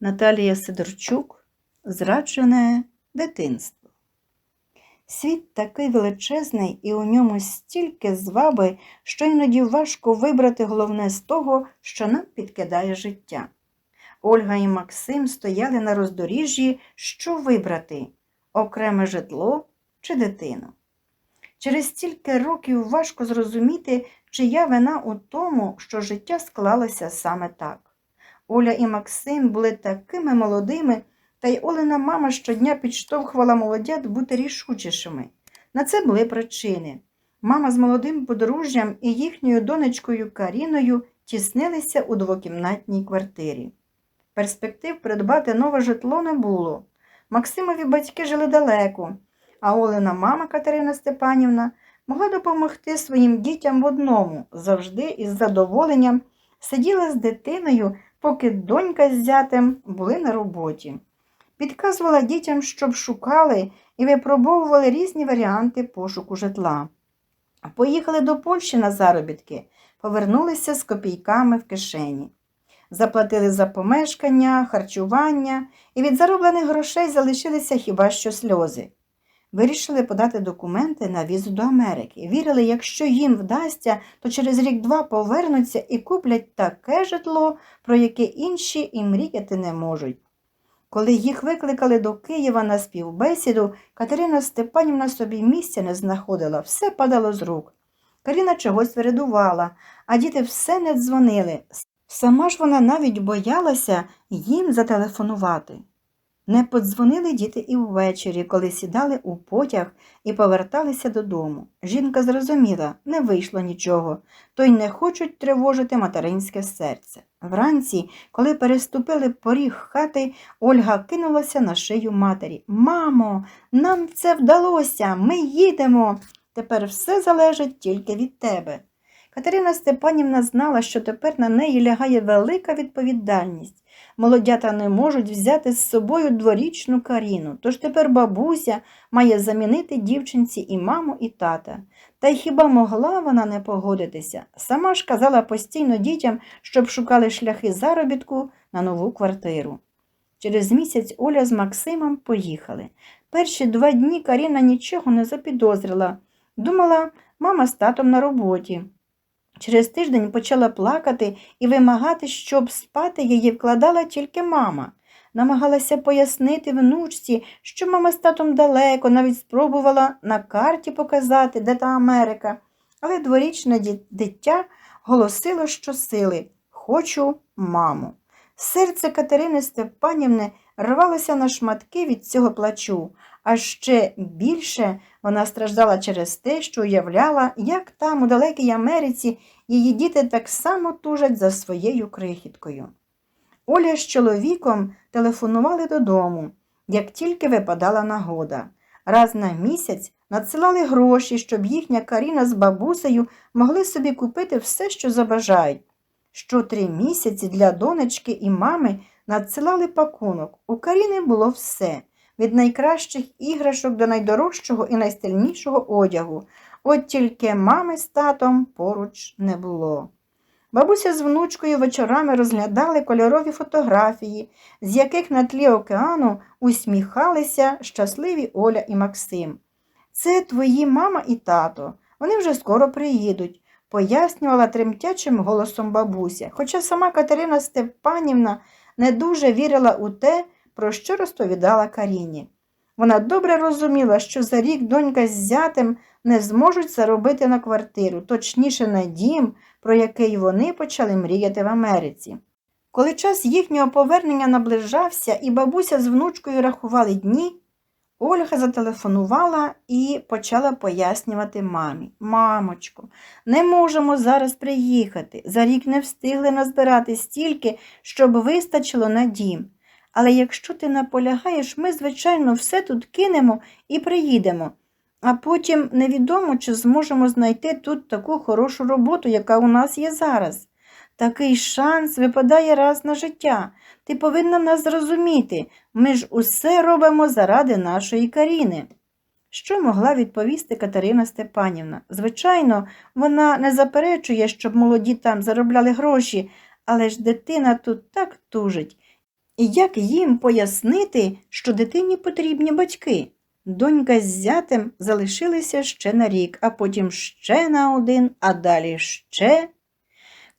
Наталія Сидорчук Зраджене дитинство. Світ такий величезний, і у ньому стільки зваби, що іноді важко вибрати головне з того, що нам підкидає життя. Ольга і Максим стояли на роздоріжжі, що вибрати окреме житло чи дитину. Через стільки років важко зрозуміти, чия вина у тому, що життя склалося саме так. Оля і Максим були такими молодими, та й Олина мама щодня підштовхувала молодят бути рішучішими. На це були причини. Мама з молодим подружжям і їхньою донечкою Каріною тіснилися у двокімнатній квартирі. Перспектив придбати нове житло не було. Максимові батьки жили далеко, а Олина мама Катерина Степанівна могла допомогти своїм дітям в одному, завжди із задоволенням сиділа з дитиною, поки донька з зятем були на роботі. Підказувала дітям, щоб шукали і випробовували різні варіанти пошуку житла. Поїхали до Польщі на заробітки, повернулися з копійками в кишені. Заплатили за помешкання, харчування, і від зароблених грошей залишилися хіба що сльози. Вирішили подати документи на візу до Америки. Вірили, якщо їм вдасться, то через рік-два повернуться і куплять таке житло, про яке інші і мріяти не можуть. Коли їх викликали до Києва на співбесіду, Катерина Степанівна собі місця не знаходила, все падало з рук. Каріна чогось вирядувала, а діти все не дзвонили. Сама ж вона навіть боялася їм зателефонувати. Не подзвонили діти і ввечері, коли сідали у потяг і поверталися додому. Жінка зрозуміла, не вийшло нічого, то й не хочуть тривожити материнське серце. Вранці, коли переступили поріг хати, Ольга кинулася на шию матері. Мамо, нам це вдалося, ми їдемо. Тепер все залежить тільки від тебе. Катерина Степанівна знала, що тепер на неї лягає велика відповідальність. Молодята не можуть взяти з собою дворічну Каріну, тож тепер бабуся має замінити дівчинці і маму, і тата. Та й хіба могла вона не погодитися? Сама ж казала постійно дітям, щоб шукали шляхи заробітку на нову квартиру. Через місяць Оля з Максимом поїхали. Перші два дні Каріна нічого не запідозрила. Думала, мама з татом на роботі. Через тиждень почала плакати і вимагати, щоб спати її вкладала тільки мама. Намагалася пояснити внучці, що мама з татом далеко, навіть спробувала на карті показати, де та Америка. Але дворічне дитя голосило щосили Хочу маму. Серце Катерини Степанівни рвалося на шматки від цього плачу, а ще більше вона страждала через те, що уявляла, як там, у далекій Америці, її діти так само тужать за своєю крихіткою. Оля з чоловіком телефонували додому, як тільки випадала нагода. Раз на місяць надсилали гроші, щоб їхня Каріна з бабусею могли собі купити все, що забажають. Що три місяці для донечки і мами надсилали пакунок. У Каріни було все від найкращих іграшок до найдорожчого і найстильнішого одягу. От тільки мами з татом поруч не було. Бабуся з внучкою вечорами розглядали кольорові фотографії, з яких на тлі океану усміхалися щасливі Оля і Максим. Це твої мама і тато. Вони вже скоро приїдуть, пояснювала тремтячим голосом бабуся, хоча сама Катерина Степанівна не дуже вірила у те, про що розповідала Каріні. Вона добре розуміла, що за рік донька з зятем не зможуть заробити на квартиру, точніше на дім, про який вони почали мріяти в Америці. Коли час їхнього повернення наближався і бабуся з внучкою рахували дні, Ольга зателефонувала і почала пояснювати мамі. Мамочко, не можемо зараз приїхати. За рік не встигли назбирати стільки, щоб вистачило на дім. Але якщо ти наполягаєш, ми, звичайно, все тут кинемо і приїдемо. А потім невідомо, чи зможемо знайти тут таку хорошу роботу, яка у нас є зараз. Такий шанс випадає раз на життя. Ти повинна нас зрозуміти. Ми ж усе робимо заради нашої Каріни. Що могла відповісти Катерина Степанівна? Звичайно, вона не заперечує, щоб молоді там заробляли гроші, але ж дитина тут так тужить. І як їм пояснити, що дитині потрібні батьки? Донька з зятем залишилися ще на рік, а потім ще на один, а далі ще.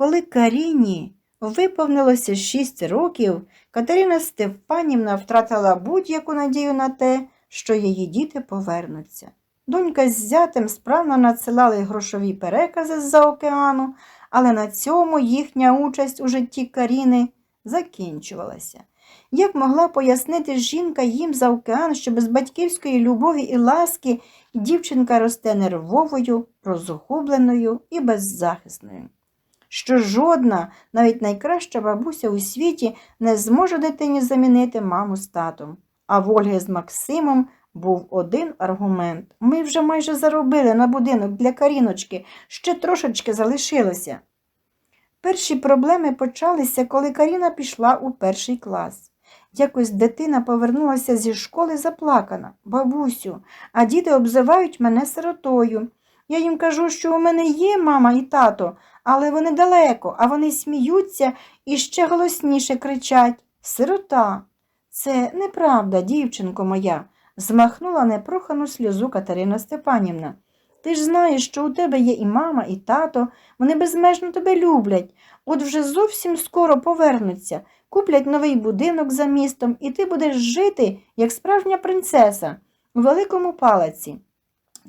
Коли Каріні виповнилося шість років, Катерина Степанівна втратила будь-яку надію на те, що її діти повернуться. Донька з зятем справно надсилали грошові перекази з-за океану, але на цьому їхня участь у житті Каріни закінчувалася. Як могла пояснити жінка їм за океан, що без батьківської любові і ласки дівчинка росте нервовою, розгубленою і беззахисною? Що жодна, навіть найкраща бабуся у світі не зможе дитині замінити маму з татом. А в Ольги з Максимом був один аргумент. Ми вже майже заробили на будинок для Каріночки, ще трошечки залишилося. Перші проблеми почалися, коли Каріна пішла у перший клас. Якось дитина повернулася зі школи заплакана. Бабусю, а діти обзивають мене сиротою. Я їм кажу, що у мене є мама і тато, але вони далеко, а вони сміються і ще голосніше кричать Сирота. Це неправда, дівчинко моя, змахнула непрохану сльозу Катерина Степанівна. Ти ж знаєш, що у тебе є і мама, і тато, вони безмежно тебе люблять. От вже зовсім скоро повернуться, куплять новий будинок за містом, і ти будеш жити, як справжня принцеса, у великому палаці.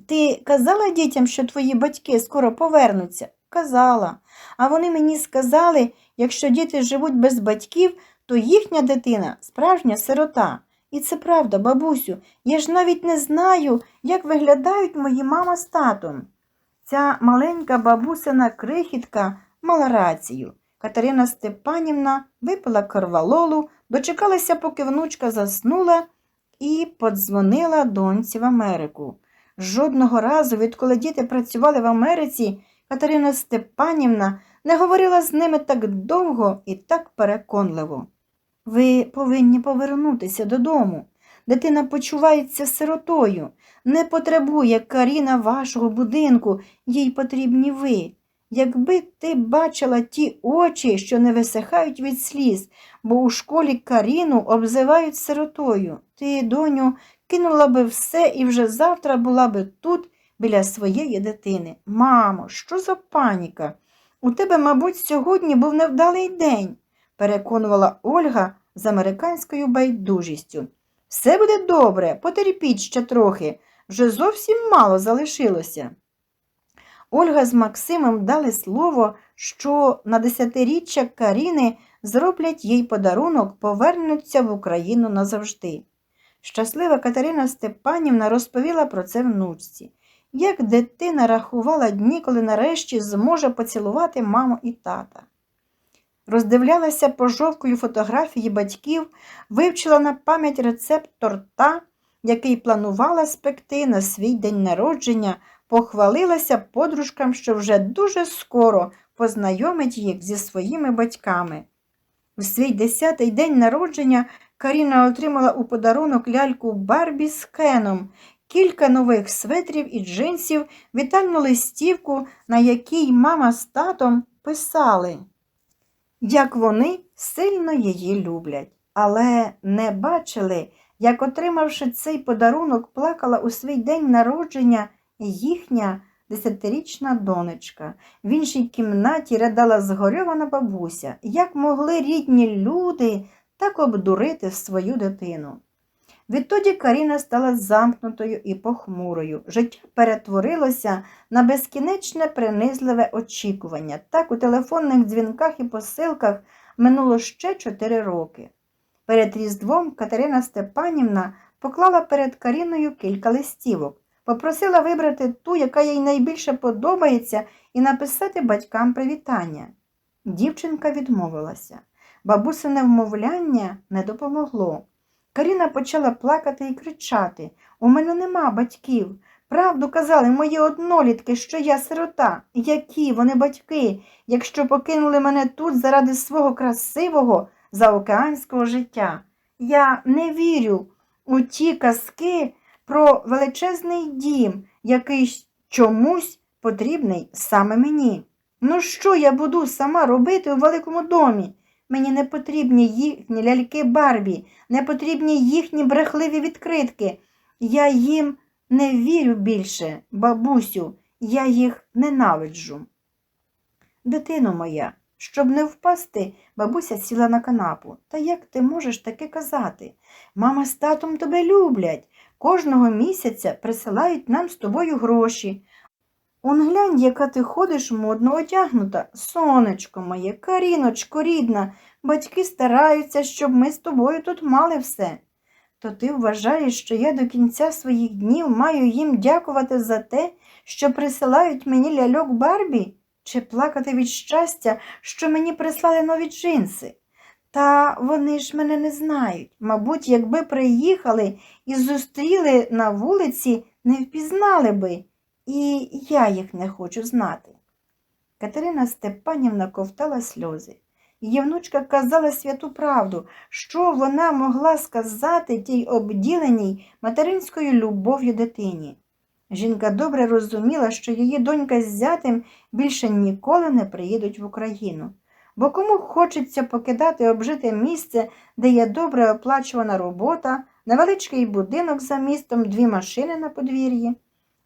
Ти казала дітям, що твої батьки скоро повернуться? Казала. А вони мені сказали, якщо діти живуть без батьків, то їхня дитина справжня сирота. І це правда, бабусю, я ж навіть не знаю, як виглядають мої мама з татом. Ця маленька бабусина крихітка мала рацію. Катерина Степанівна випила корвалолу, дочекалася, поки внучка заснула, і подзвонила доньці в Америку. Жодного разу, відколи діти працювали в Америці, Катерина Степанівна не говорила з ними так довго і так переконливо. Ви повинні повернутися додому. Дитина почувається сиротою, не потребує Каріна вашого будинку, їй потрібні ви. Якби ти бачила ті очі, що не висихають від сліз, бо у школі Каріну обзивають сиротою. Ти, доню, кинула би все і вже завтра була би тут, біля своєї дитини. Мамо, що за паніка? У тебе, мабуть, сьогодні був невдалий день, переконувала Ольга з американською байдужістю. Все буде добре, потерпіть ще трохи, вже зовсім мало залишилося. Ольга з Максимом дали слово, що на десятиріччя Каріни зроблять їй подарунок, повернуться в Україну назавжди. Щаслива Катерина Степанівна розповіла про це внучці. Як дитина рахувала дні, коли нарешті зможе поцілувати маму і тата. Роздивлялася пожовклю фотографії батьків, вивчила на пам'ять рецепт торта, який планувала спекти на свій день народження, похвалилася подружкам, що вже дуже скоро познайомить їх зі своїми батьками. У свій десятий день народження Каріна отримала у подарунок ляльку Барбі з Кеном, кілька нових светрів і джинсів, вітальну листівку, на якій мама з татом писали, як вони сильно її люблять, але не бачили, як, отримавши цей подарунок, плакала у свій день народження їхня десятирічна донечка. В іншій кімнаті ридала згорьована бабуся, як могли рідні люди так обдурити свою дитину. Відтоді Каріна стала замкнутою і похмурою. Життя перетворилося на безкінечне принизливе очікування. Так у телефонних дзвінках і посилках минуло ще чотири роки. Перед Різдвом Катерина Степанівна поклала перед Каріною кілька листівок, попросила вибрати ту, яка їй найбільше подобається, і написати батькам привітання. Дівчинка відмовилася. Бабусине вмовляння не допомогло. Каріна почала плакати і кричати У мене нема батьків. Правду казали мої однолітки, що я сирота. Які вони батьки, якщо покинули мене тут заради свого красивого заокеанського життя. Я не вірю у ті казки про величезний дім, який чомусь потрібний саме мені. Ну що я буду сама робити у великому домі? Мені не потрібні їхні ляльки Барбі, не потрібні їхні брехливі відкритки. Я їм не вірю більше, бабусю, я їх ненавиджу. Дитино моя, щоб не впасти, бабуся сіла на канапу. Та як ти можеш таке казати? Мама з татом тебе люблять. Кожного місяця присилають нам з тобою гроші. Он глянь, яка ти ходиш модно одягнута. Сонечко моє, Каріночко, рідна, батьки стараються, щоб ми з тобою тут мали все. То ти вважаєш, що я до кінця своїх днів маю їм дякувати за те, що присилають мені ляльок Барбі, чи плакати від щастя, що мені прислали нові джинси? Та вони ж мене не знають. Мабуть, якби приїхали і зустріли на вулиці, не впізнали би, і я їх не хочу знати. Катерина Степанівна ковтала сльози. Її внучка казала святу правду, що вона могла сказати тій обділеній материнською любов'ю дитині. Жінка добре розуміла, що її донька з зятем більше ніколи не приїдуть в Україну. Бо кому хочеться покидати обжите місце, де є добре оплачувана робота, невеличкий будинок за містом, дві машини на подвір'ї.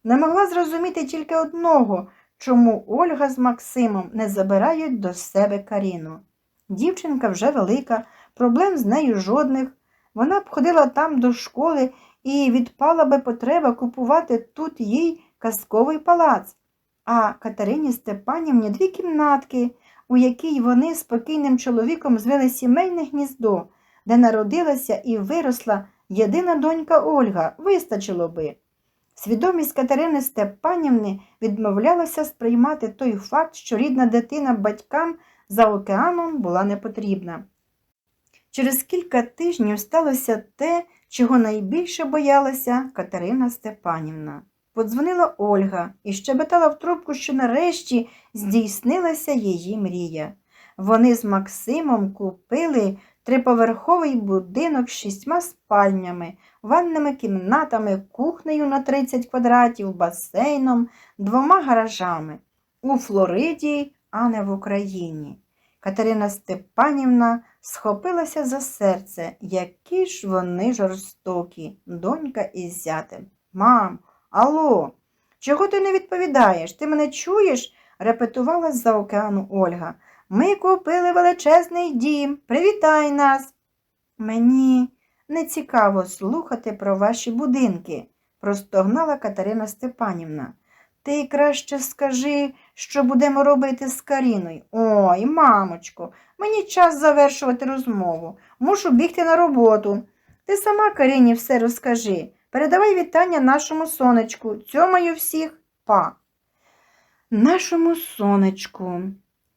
Не могла зрозуміти тільки одного, чому Ольга з Максимом не забирають до себе Каріну. Дівчинка вже велика, проблем з нею жодних. Вона б ходила там до школи і відпала би потреба купувати тут їй казковий палац, а Катерині Степанівні дві кімнатки, у якій вони з покійним чоловіком звели сімейне гніздо, де народилася і виросла єдина донька Ольга, вистачило би. Свідомість Катерини Степанівни відмовлялася сприймати той факт, що рідна дитина батькам за океаном була не потрібна. Через кілька тижнів сталося те, чого найбільше боялася Катерина Степанівна. Подзвонила Ольга і щебетала в трубку, що нарешті здійснилася її мрія. Вони з Максимом купили триповерховий будинок з шістьма спальнями, ванними кімнатами, кухнею на 30 квадратів, басейном, двома гаражами у Флориді, а не в Україні. Катерина Степанівна схопилася за серце, які ж вони жорстокі, донька із зятем. Мам, алло, чого ти не відповідаєш? Ти мене чуєш? репетувала з-за океану Ольга. Ми купили величезний дім. Привітай нас. Мені не цікаво слухати про ваші будинки, простогнала Катерина Степанівна. Ти краще скажи, що будемо робити з Каріною. Ой, мамочко, мені час завершувати розмову. Мушу бігти на роботу. Ти сама Каріні все розкажи. Передавай вітання нашому сонечку. Цьомаю всіх па. Нашому сонечку.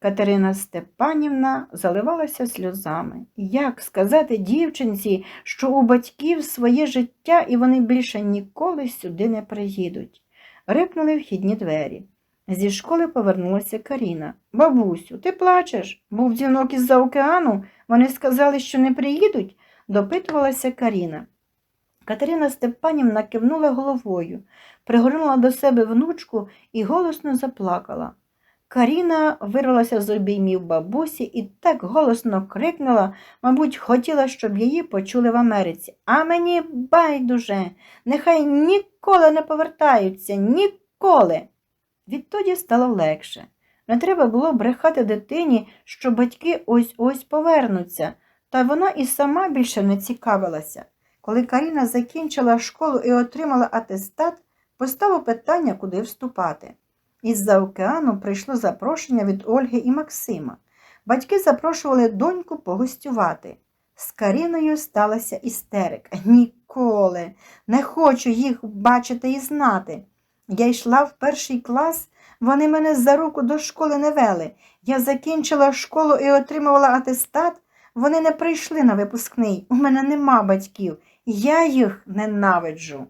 Катерина Степанівна заливалася сльозами. Як сказати дівчинці, що у батьків своє життя і вони більше ніколи сюди не приїдуть? Рипнули вхідні двері. Зі школи повернулася Каріна. Бабусю, ти плачеш? Був дзвінок із-за океану. Вони сказали, що не приїдуть, допитувалася Каріна. Катерина Степанівна кивнула головою, пригорнула до себе внучку і голосно заплакала. Каріна вирвалася з обіймів бабусі і так голосно крикнула, мабуть, хотіла, щоб її почули в Америці. А мені байдуже, нехай ніколи не повертаються, ніколи. Відтоді стало легше. Не треба було брехати дитині, що батьки ось ось повернуться, та вона і сама більше не цікавилася. Коли Каріна закінчила школу і отримала атестат, постало питання, куди вступати. Із-за океану прийшло запрошення від Ольги і Максима. Батьки запрошували доньку погостювати. З Каріною сталася істерика. Ніколи не хочу їх бачити і знати. Я йшла в перший клас, вони мене за руку до школи не вели. Я закінчила школу і отримувала атестат. Вони не прийшли на випускний. У мене нема батьків. Я їх ненавиджу.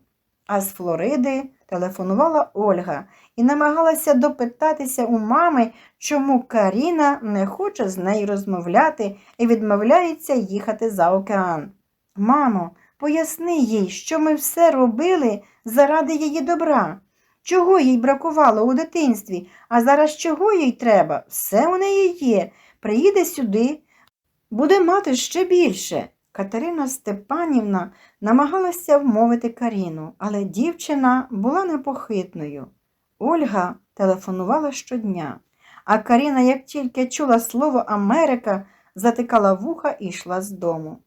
А з Флориди телефонувала Ольга і намагалася допитатися у мами, чому Каріна не хоче з нею розмовляти і відмовляється їхати за океан. Мамо, поясни їй, що ми все робили заради її добра. Чого їй бракувало у дитинстві, а зараз чого їй треба? Все у неї є. Приїде сюди, буде мати ще більше. Катерина Степанівна намагалася вмовити Каріну, але дівчина була непохитною. Ольга телефонувала щодня, а Каріна, як тільки чула слово Америка, затикала вуха і йшла з дому.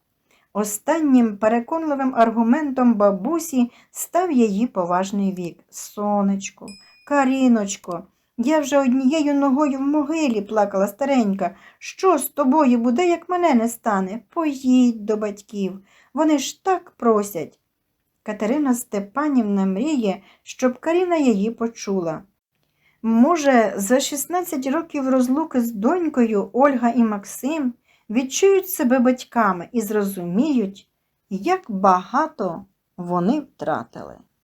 Останнім переконливим аргументом бабусі став її поважний вік. Сонечко, Каріночко, я вже однією ногою в могилі плакала старенька. Що з тобою буде, як мене не стане? Поїдь до батьків. Вони ж так просять. Катерина Степанівна мріє, щоб Каріна її почула. Може, за 16 років розлуки з донькою Ольга і Максим відчують себе батьками і зрозуміють, як багато вони втратили.